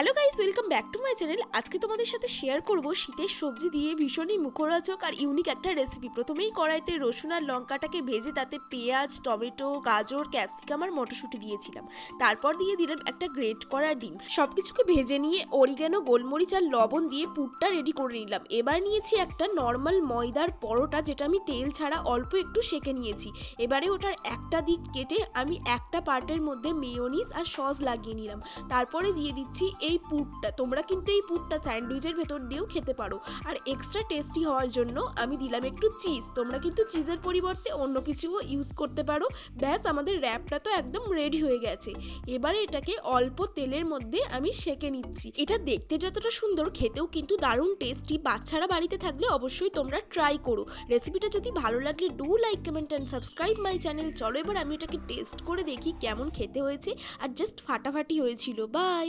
Hello guys welcome back to my channel আজকে তোমাদের সাথে শেয়ার করব শীতের সবজি দিয়ে ভীষণই মুখরোচক আর ইউনিক একটা রেসিপি প্রথমেই কড়াইতে রসুন আর লঙ্কাটাকে ভেজে তাতে পেঁয়াজ, টমেটো, গাজর ক্যাপসিকাম আর মটরশুঁটি দিয়েছিলাম। তারপর দিয়ে দিলাম একটা গ্রেট করা ডিম। সবকিছুকে ভেজে নিয়ে অরিগানো গোলমরিচ আর লবণ দিয়ে পুরটা রেডি করে নিলাম। এবার নিয়েছি একটা নর্মাল ময়দার পরোটা, যেটা আমি তেল ছাড়া অল্প একটু সেকে নিয়েছি। এবারে ওটার একটা দিক কেটে আমি একটা পার্টের মধ্যে মেয়োনিজ আর সস লাগিয়ে নিলাম। তারপরে দিয়ে দিচ্ছি এই পুরটা, তোমরা কিন্তু এই পুরটা স্যান্ডউইচের ভেতর দিয়েও খেতে পারো। আর এক্সট্রা টেস্টি হওয়ার জন্য আমি দিলাম একটু চিজ তোমরা কিন্তু চিজের পরিবর্তে অন্য কিছুও ইউজ করতে পারো। ব্যাস, আমাদের র্যাপটা তো একদম রেডি হয়ে গেছে। এবারে এটাকে অল্প তেলের মধ্যে আমি সেকে নিচ্ছি। এটা দেখতে যতটা সুন্দর, খেতেও কিন্তু দারুণ টেস্টি বাচ্চারা বাড়িতে থাকলে অবশ্যই তোমরা ট্রাই করো। রেসিপিটা যদি ভালো লাগলে do like comment and subscribe my channel চলো এবার আমি এটাকে টেস্ট করে দেখি কেমন খেতে হয়েছে। আর জাস্ট ফাটাফাটি হয়েছিল। বাই